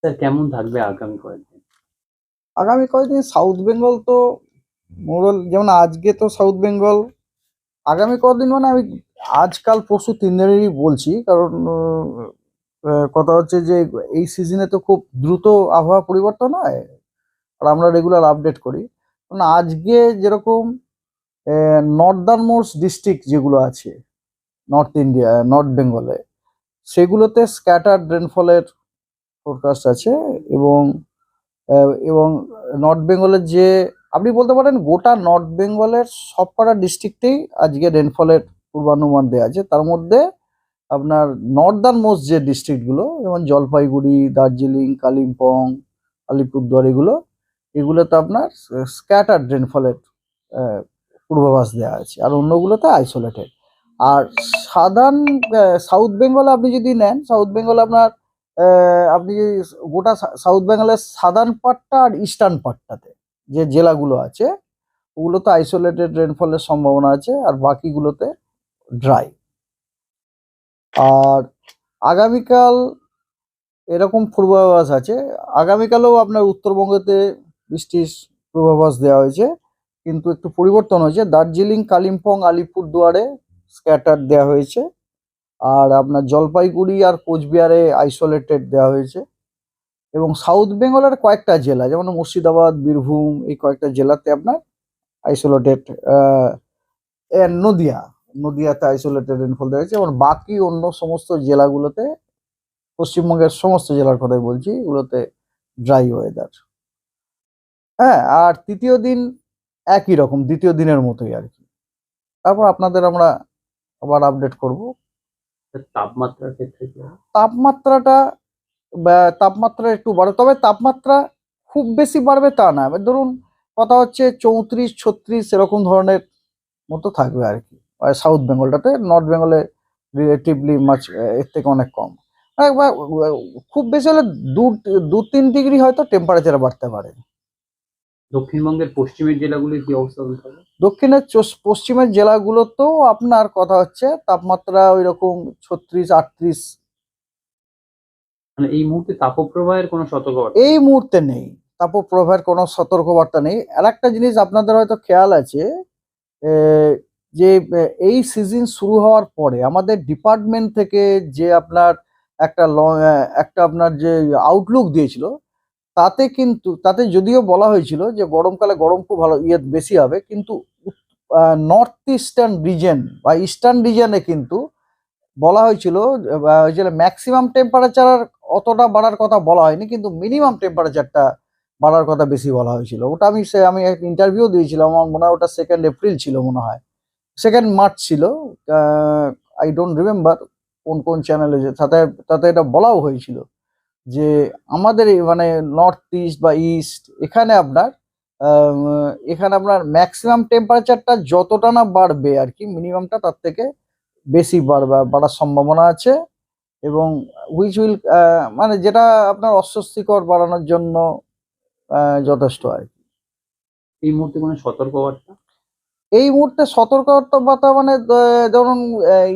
Sir, কেমন থাকবে আগামী কয়েকদিন? আগামী কয়েকদিন সাউথ বেঙ্গল তো মোরল যেমন আজকে তো সাউথ বেঙ্গল আগামী কদিন মানে আমি আজকাল পরশু তিন দিনেরই বলছি, কারণ কথা হচ্ছে যে এই সিজনে তো খুব দ্রুত আবহাওয়া পরিবর্তন হয়, আর আমরা রেগুলার আপডেট করি। কারণ আজকে যেরকম নর্দার্ন মোস্ট ডিস্ট্রিক্ট যেগুলো আছে নর্থ ইন্ডিয়া নর্থ বেঙ্গলে সেগুলোতে স্ক্যাটার রেনফলের ফোরকাস্ট আছে এবং এবং নর্থ বেঙ্গলের যে, আপনি বলতে পারেন গোটা নর্থ বেঙ্গলের সবকটা ডিস্ট্রিক্টেই আজকে রেনফলের পূর্বানুমান দেওয়া আছে। তার মধ্যে আপনার নর্দার্ন মোস্ট যে ডিস্ট্রিক্টগুলো যেমন জলপাইগুড়ি, দার্জিলিং, কালিম্পং, আলিপুরদুয়ার, এগুলো, এগুলোতে আপনার স্ক্যাটার রেনফলের পূর্বাভাস দেওয়া আছে। আর অন্যগুলোতে আইসোলেটেড আর সাধারণ সাউথ বেঙ্গলে আপনি যদি নেন সাউথ বেঙ্গলে আপনার আপনি গোটা সাউথ বেঙ্গলের সাদার্ন পার্টটা আর ইস্টার্ন পার্টটাতে যে জেলাগুলো আছে, ওগুলোতে আইসোলেটেড রেনফলের সম্ভাবনা আছে আর বাকিগুলোতে ড্রাই আর আগামীকাল এরকম পূর্বাভাস আছে। আগামীকালেও আপনার উত্তরবঙ্গতে বৃষ্টির পূর্বাভাস দেওয়া হয়েছে, কিন্তু একটু পরিবর্তন হয়েছে। দার্জিলিং, কালিম্পং, আলিপুরদুয়ারে স্ক্যাটার দেওয়া হয়েছে। আর আপনার জলপাইগুড়ি আর কোচবিহারে আইসোলেটেড দেওয়া হয়েছে। এবং সাউথ বেঙ্গলের কয়েকটা জেলা, যেমন মুর্শিদাবাদ, বীরভূম, এই কয়েকটা জেলাতে আপনার আইসোলেটেড নদিয়া, নদিয়াতে আইসোলেটেড রেনফল দেওয়া হয়েছে। এবং বাকি অন্য সমস্ত জেলাগুলোতে, পশ্চিমবঙ্গের সমস্ত জেলার কথাই বলছি, এগুলোতে ড্রাই ওয়েদার হ্যাঁ আর তৃতীয় দিন একই রকম, দ্বিতীয় দিনের মতোই আর কি। তারপর আপনাদের আমরা আবার আপডেট করব। তাপমাত্রার ক্ষেত্রে? তাপমাত্রাটা তাপমাত্রা একটু বাড়ে, তবে তাপমাত্রা খুব বেশি বাড়বে তা না। এবার ধরুন, কথা হচ্ছে চৌত্রিশ, ছত্রিশ এরকম ধরনের মতো থাকবে আর কি। সাউথ বেঙ্গলটাতে নর্থ বেঙ্গলে রিলেটিভলি মাছ এর থেকে অনেক কম। একবার খুব বেশি হলে দু দু, তিন ডিগ্রি হয়তো টেম্পারেচার বাড়তে পারে। দক্ষিণবঙ্গের পশ্চিমের জেলাগুলির কি অবস্থা দক্ষিণের পশ্চিমের জেলাগুলোতেও আপনার কথা হচ্ছে তাপমাত্রা ওই রকম ছত্রিশ আটত্রিশ। মানে এই মুহূর্তে তাপপ্রবাহের কোনো সতর্কবার্তা এই মুহূর্তে নেই। তাপপ্রবাহের কোনো সতর্কবার্তা নেই। আর একটা জিনিস আপনাদের হয়তো খেয়াল আছে যে এই সিজন শুরু হওয়ার পরে আমাদের ডিপার্টমেন্ট থেকে যে আপনার একটা একটা আপনার যে আউটলুক দিয়েছিল তাতে কিন্তু, তাতে যদিও বলা হয়েছিল যে গরমকালে গরম খুব ভালো ইয়ে বেশি হবে, কিন্তু নর্থ ইস্টার্ন রিজেন বা ইস্টার্ন রিজনে কিন্তু বলা হয়েছিল ম্যাক্সিমাম টেম্পারেচার অতটা বাড়ার কথা বলা হয়নি, কিন্তু মিনিমাম টেম্পারেচারটা বাড়ার কথা বেশি বলা হয়েছিল। ওটা আমি সে, আমি একটা ইন্টারভিউ দিয়েছিলাম, আমার মনে হয় ওটা সেকেন্ড এপ্রিল ছিল মনে হয়। সেকেন্ড মার্চ ছিল আই ডোন্ট রিমেম্বার কোন কোন চ্যানেলে তাতে তাতে এটা বলাও হয়েছিল। যে আমাদের মানে নর্থ ইস্ট বা ইস্ট এখানে আপনার এখানে আপনার ম্যাক্সিমাম টেম্পারেচারটা যতটা না বাড়বে আর কি মিনিমামটা তার থেকে বেশি বাড়বে বাড়ার সম্ভাবনা আছে এবং হুইচ উইল মানে যেটা আপনার অস্বস্তিকর বাড়ানোর জন্য যথেষ্ট আর কি। এই মুহূর্তে মানে সতর্কবার্তা? এই মুহূর্তে সতর্কবার্তা মানে ধরুন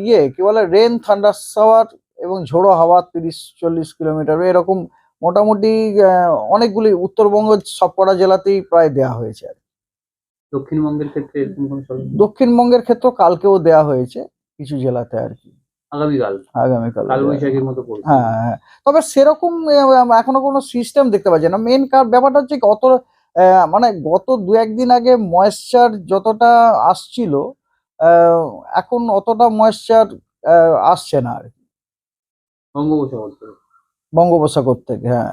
ইয়ে কি বলে রেন থান্ডার শাওয়ার এবং ঝোড়ো হাওয়া তিরিশ চল্লিশ কিলোমিটার এরকম মোটামুটি অনেকগুলি উত্তরবঙ্গ সবকটা জেলাতেই প্রায় দেয়া হয়েছে আর কি। দক্ষিণবঙ্গের ক্ষেত্রে দক্ষিণবঙ্গের ক্ষেত্রে কালকেও দেয়া হয়েছে কিছু জেলাতে আর কি। আগামীকাল? আগামীকাল। কালবৈশাখীর মতো হ্যাঁ হ্যাঁ। তবে সেরকম এখনও কোনো সিস্টেম দেখতে পাচ্ছি না। মেন কার ব্যাপারটা হচ্ছে অত মানে গত দু একদিন আগে ময়েশ্চার যতটা আসছিল আহ, এখন অতটা ময়েশ্চার আসছে না আর কি। বঙ্গোপসাগর থেকে। বঙ্গোপসাগর থেকে হ্যাঁ